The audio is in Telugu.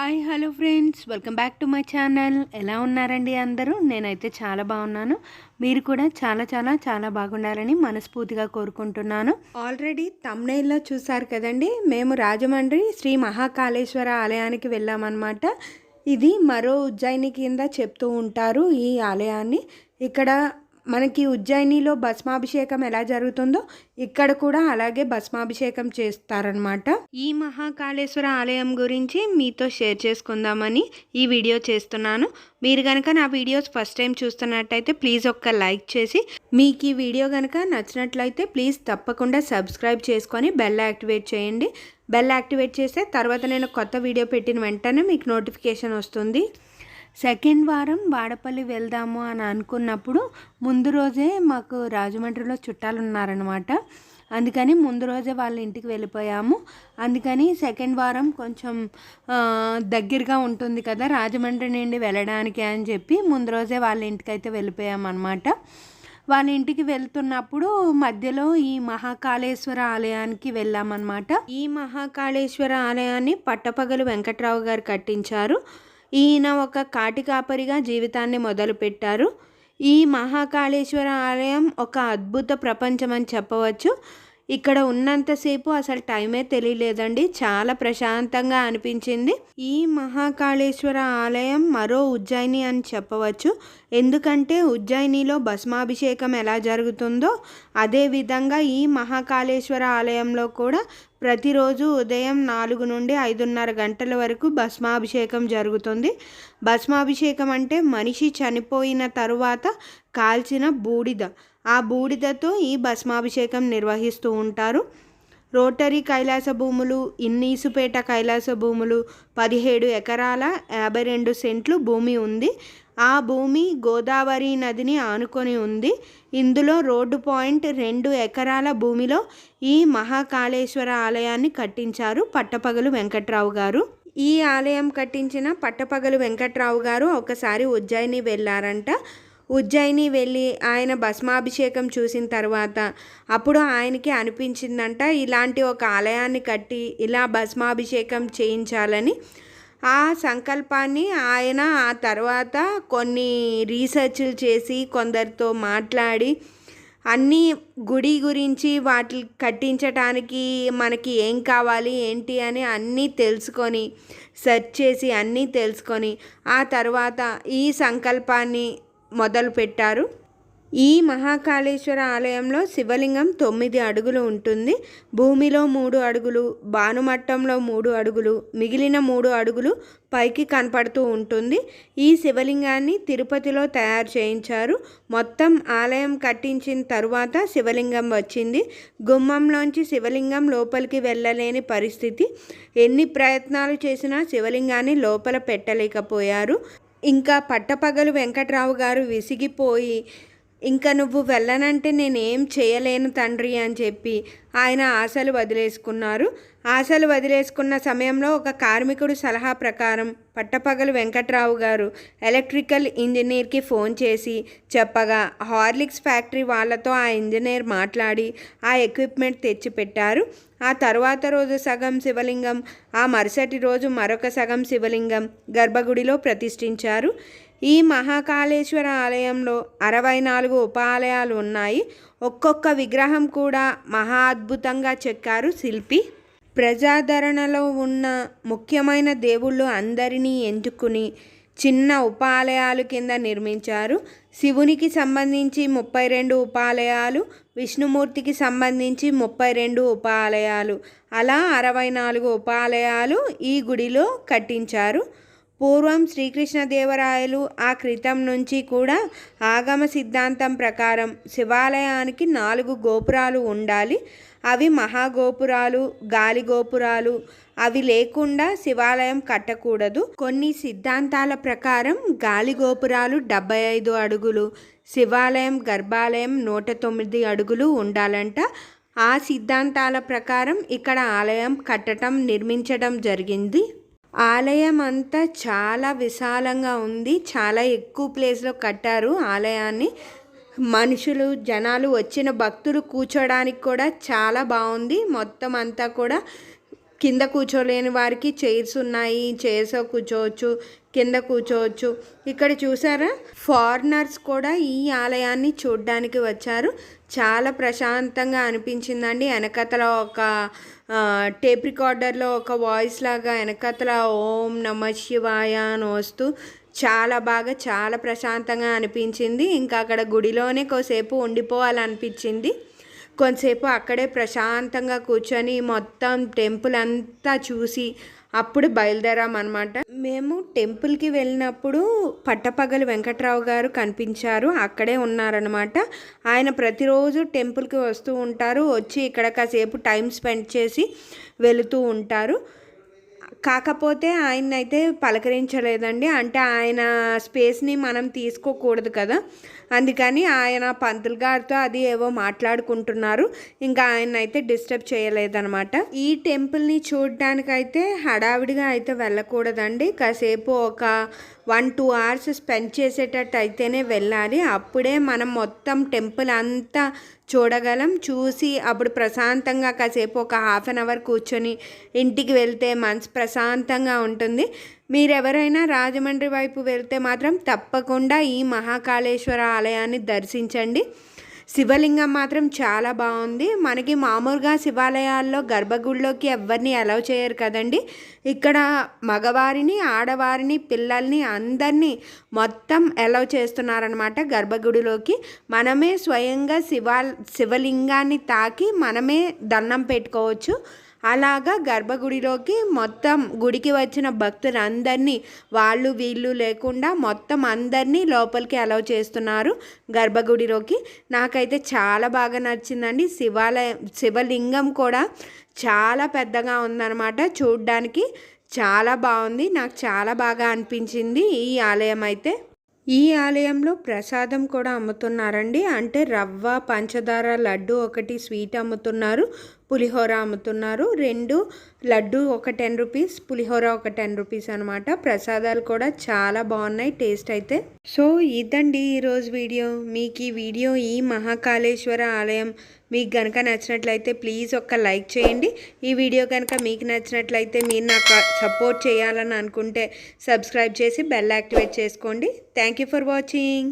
Hi hello friends. Welcome back to my channel. ఎలా ఉన్నారండి అందరూ? నేనైతే చాలా బాగున్నాను. మీరు కూడా చాలా చాలా చాలా బాగుండాలని మనస్ఫూర్తిగా కోరుకుంటున్నాను. ఆల్రెడీ తమ్నైల్లో చూసారు కదండి మేము రాజమండ్రి శ్రీ మహాకాళేశ్వర ఆలయానికి వెళ్ళామన్నమాట. ఇది మరో ఉజ్జయిని కింద చెప్తూ ఉంటారు ఈ ఆలయాన్ని. ఇక్కడ మనకి ఉజ్జయినిలో భస్మాభిషేకం ఎలా జరుగుతుందో ఇక్కడ కూడా అలాగే భస్మాభిషేకం చేస్తారనమాట ఈ మహాకాళేశ్వర ఆలయం గురించి మీతో షేర్ చేసుకుందామని ఈ వీడియో చేస్తున్నాను. మీరు కనుక నా వీడియోస్ ఫస్ట్ టైం చూస్తున్నట్టయితే ప్లీజ్ ఒక్క లైక్ చేసి మీకు ఈ వీడియో కనుక నచ్చినట్లయితే ప్లీజ్ తప్పకుండా సబ్స్క్రైబ్ చేసుకొని బెల్ యాక్టివేట్ చేయండి. బెల్ యాక్టివేట్ చేస్తే తర్వాత నేను కొత్త వీడియో పెట్టిన వెంటనే మీకు నోటిఫికేషన్ వస్తుంది. సెకండ్ వారం వాడపల్లి వెళ్దాము అని అనుకున్నప్పుడు ముందు రోజే మాకు రాజమండ్రిలో చుట్టాలు ఉన్నారనమాట అందుకని ముందు రోజే వాళ్ళ ఇంటికి వెళ్ళిపోయాము. అందుకని సెకండ్ వారం కొంచెం దగ్గరగా ఉంటుంది కదా రాజమండ్రి నుండి వెళ్ళడానికి అని చెప్పి ముందు రోజే వాళ్ళ ఇంటికి అయితే వెళ్ళిపోయాము అనమాట వాళ్ళ ఇంటికి వెళ్తున్నప్పుడు మధ్యలో ఈ మహాకాళేశ్వర ఆలయానికి వెళ్ళామన్నమాట. ఈ మహాకాళేశ్వర ఆలయాన్ని పట్టపగలు వెంకట్రావు గారు కట్టించారు. ఈయన ఒక కాటికాపరిగా జీవితాన్ని మొదలుపెట్టారు. ఈ మహాకాళేశ్వర ఆలయం ఒక అద్భుత ప్రపంచం అని చెప్పవచ్చు. ఇక్కడ ఉన్నంతసేపు అసలు టైమే తెలియలేదండి. చాలా ప్రశాంతంగా అనిపించింది. ఈ మహాకాళేశ్వర ఆలయం మరో ఉజ్జయిని అని చెప్పవచ్చు. ఎందుకంటే ఉజ్జయినిలో భస్మాభిషేకం ఎలా జరుగుతుందో అదే విధంగా ఈ మహాకాళేశ్వర ఆలయంలో కూడా ప్రతిరోజు ఉదయం నాలుగు నుండి ఐదున్నర గంటల వరకు భస్మాభిషేకం జరుగుతుంది. భస్మాభిషేకం అంటే మనిషి చనిపోయిన తరువాత కాల్చిన బూడిద. ఆ బూడిదతో ఈ భస్మాభిషేకం నిర్వహిస్తూ ఉంటారు. రోటరీ కైలాస భూములు ఇన్నీసుపేట కైలాస భూములు పదిహేడు ఎకరాల యాభై రెండు సెంట్లు భూమి ఉంది. ఆ భూమి గోదావరి నదిని ఆనుకొని ఉంది. ఇందులో రోడ్డు పాయింట్ రెండు ఎకరాల భూమిలో ఈ మహాకాళేశ్వర ఆలయాన్ని కట్టించారు పట్టపగలు వెంకట్రావు గారు. ఈ ఆలయం కట్టించిన పట్టపగలు వెంకట్రావు గారు ఒకసారి ఉజ్జయిని వెళ్ళారంట. ఉజ్జయిని వెళ్ళి ఆయన భస్మాభిషేకం చూసిన తర్వాత అప్పుడు ఆయనకి అనిపించిందంట ఇలాంటి ఒక ఆలయాన్ని కట్టి ఇలా భస్మాభిషేకం చేయించాలని. ఆ సంకల్పాన్ని ఆయన ఆ తర్వాత కొన్ని రీసెర్చ్లు చేసి కొందరితో మాట్లాడి అన్నీ గుడి గురించి వాటి కట్టించటానికి మనకి ఏం కావాలి ఏంటి అని అన్నీ తెలుసుకొని సెర్చ్ చేసి అన్నీ తెలుసుకొని ఆ తర్వాత ఈ సంకల్పాన్ని మొదలుపెట్టారు. ఈ మహాకాళేశ్వర ఆలయంలో శివలింగం తొమ్మిది అడుగులు ఉంటుంది. భూమిలో మూడు అడుగులు భానుమట్టంలో మూడు అడుగులు మిగిలిన మూడు అడుగులు పైకి కనపడుతూ ఉంటుంది. ఈ శివలింగాన్ని తిరుపతిలో తయారు చేయించారు. మొత్తం ఆలయం కట్టించిన తరువాత శివలింగం వచ్చింది. గుమ్మంలోంచి శివలింగం లోపలికి వెళ్ళలేని పరిస్థితి. ఎన్ని ప్రయత్నాలు చేసినా శివలింగాన్ని లోపల పెట్టలేకపోయారు. ఇంకా పట్టపగలు వెంకట్రావు గారు విసిగిపోయి ఇంకా నువ్వు వెళ్ళనంటే నేనేం చేయలేను తండ్రి అని చెప్పి ఆయన ఆశలు వదిలేసుకున్నారు. ఆశలు వదిలేసుకున్న సమయంలో ఒక కార్మికుడు సలహా ప్రకారం పట్టపగలు వెంకట్రావు గారు ఎలక్ట్రికల్ ఇంజనీర్కి ఫోన్ చేసి చెప్పగా హార్లిక్స్ ఫ్యాక్టరీ వాళ్ళతో ఆ ఇంజనీర్ మాట్లాడి ఆ ఎక్విప్మెంట్ తెచ్చిపెట్టారు. ఆ తర్వాత రోజు సగం శివలింగం ఆ మరుసటి రోజు మరొక సగం శివలింగం గర్భగుడిలో ప్రతిష్ఠించారు. ఈ మహాకాళేశ్వర ఆలయంలో అరవై నాలుగు ఉపాలయాలు ఉన్నాయి. ఒక్కొక్క విగ్రహం కూడా మహా అద్భుతంగా చెక్కారు శిల్పి. ప్రజాదరణలో ఉన్న ముఖ్యమైన దేవుళ్ళు అందరినీ ఎంచుకుని చిన్న ఉపాలయాలు కింద నిర్మించారు. శివునికి సంబంధించి ముప్పై రెండు ఉపాలయాలు విష్ణుమూర్తికి సంబంధించి ముప్పై రెండు ఉపాలయాలు అలా అరవై నాలుగు ఉపాలయాలు ఈ గుడిలో కట్టించారు. పూర్వం శ్రీకృష్ణదేవరాయలు ఆ క్రితం నుంచి కూడా ఆగమ సిద్ధాంతం ప్రకారం శివాలయానికి నాలుగు గోపురాలు ఉండాలి. అవి మహాగోపురాలు గాలి గోపురాలు. అవి లేకుండా శివాలయం కట్టకూడదు. కొన్ని సిద్ధాంతాల ప్రకారం గాలి గోపురాలు డెబ్బై ఐదు అడుగులు శివాలయం గర్భాలయం నూట తొమ్మిది అడుగులు ఉండాలంట. ఆ సిద్ధాంతాల ప్రకారం ఇక్కడ ఆలయం కట్టడం నిర్మించడం జరిగింది. ఆలయం అంతా చాలా విశాలంగా ఉంది. చాలా ఎక్కువ ప్లేస్లో కట్టారు ఆలయాన్ని. మనుషులు జనాలు వచ్చిన భక్తులు కూర్చోడానికి కూడా చాలా బాగుంది. మొత్తం అంతా కూడా కింద కూర్చోలేని వారికి చైర్స్ ఉన్నాయి. చైర్స్ కూర్చోవచ్చు కింద కూర్చోవచ్చు. ఇక్కడ చూసారా? ఫారినర్స్ కూడా ఈ ఆలయాన్ని చూడడానికి వచ్చారు. చాలా ప్రశాంతంగా అనిపించిందండి. వెనకతల ఒక టేప్ రికార్డర్లో ఒక వాయిస్ లాగా వెనకతల ఓం నమ శివాయ అని వస్తూ చాలా బాగా చాలా ప్రశాంతంగా అనిపించింది. ఇంకా అక్కడ గుడిలోనే కొద్దిసేపు ఉండిపోవాలనిపించింది. కొంతసేపు అక్కడే ప్రశాంతంగా కూర్చొని మొత్తం టెంపుల్ అంతా చూసి అప్పుడు బయలుదేరామన్నమాట. మేము టెంపుల్కి వెళ్ళినప్పుడు పట్టపగలు వెంకట్రావు గారు కనిపించారు. అక్కడే ఉన్నారనమాట ఆయన ప్రతిరోజు టెంపుల్కి వస్తూ ఉంటారు. వచ్చి ఇక్కడ కాసేపు టైం స్పెండ్ చేసి వెళుతూ ఉంటారు. కాకపోతే ఆయన అయితే పలకరించలేదండి. అంటే ఆయన స్పేస్ని మనం తీసుకోకూడదు కదా. అందుకని ఆయన పంతులు గారితో అది ఏవో మాట్లాడుకుంటున్నారు. ఇంకా ఆయన అయితే డిస్టర్బ్ చేయలేదనమాట ఈ టెంపుల్ని చూడడానికైతే హడావిడిగా అయితే వెళ్ళకూడదండి. కాసేపు ఒక వన్ టూ అవర్స్ స్పెండ్ చేసేటట్టు అయితేనే వెళ్ళాలి. అప్పుడే మనం మొత్తం టెంపుల్ అంతా చూడగలం. చూసి అప్పుడు ప్రశాంతంగా కాసేపు ఒక హాఫ్ అన్ అవర్ కూర్చొని ఇంటికి వెళ్తే మనసు ప్రశాంతంగా ఉంటుంది. మీరెవరైనా రాజమండ్రి వైపు వెళ్తే మాత్రం తప్పకుండా ఈ మహాకాళేశ్వర ఆలయాన్ని దర్శించండి. శివలింగం మాత్రం చాలా బాగుంది. మనకి మామూలుగా శివాలయాల్లో గర్భగుడిలోకి ఎవరిని అలౌ చేయరు కదండి. ఇక్కడ మగవారిని ఆడవారిని పిల్లల్ని అందరినీ మొత్తం అలౌ చేస్తున్నారనమాట గర్భగుడిలోకి. మనమే స్వయంగా శివా శివలింగాన్ని తాకి మనమే దండం పెట్టుకోవచ్చు. అలాగా గర్భగుడిలోకి మొత్తం గుడికి వచ్చిన భక్తులందరినీ వాళ్ళు వీళ్ళు లేకుండా మొత్తం అందరినీ లోపలికి అలౌ చేస్తున్నారు గర్భగుడిలోకి. నాకైతే చాలా బాగా నచ్చిందండి. శివాలయం శివలింగం కూడా చాలా పెద్దగా ఉందన్నమాట. చూడ్డానికి చాలా బాగుంది. నాకు చాలా బాగా అనిపించింది ఈ ఆలయం అయితే. ఈ ఆలయంలో ప్రసాదం కూడా అమ్ముతున్నారండి. అంటే రవ్వ పంచదార లడ్డు ఒకటి స్వీట్ అమ్ముతున్నారు. పులిహోర అమ్ముతున్నారు. రెండు లడ్డు ఒక టెన్ రూపీస్ పులిహోర ఒక టెన్ రూపీస్ అనమాట ప్రసాదాలు కూడా చాలా బాగున్నాయి టేస్ట్ అయితే. సో ఇదండి ఈరోజు వీడియో. మీకు ఈ వీడియో ఈ మహాకాళేశ్వర ఆలయం మీకు కనుక నచ్చినట్లయితే ప్లీజ్ ఒక్క లైక్ చేయండి. ఈ వీడియో కనుక మీకు నచ్చినట్లయితే మీరు నాకు సపోర్ట్ చేయాలని అనుకుంటే సబ్స్క్రైబ్ చేసి బెల్ యాక్టివేట్ చేసుకోండి. Thank you for watching.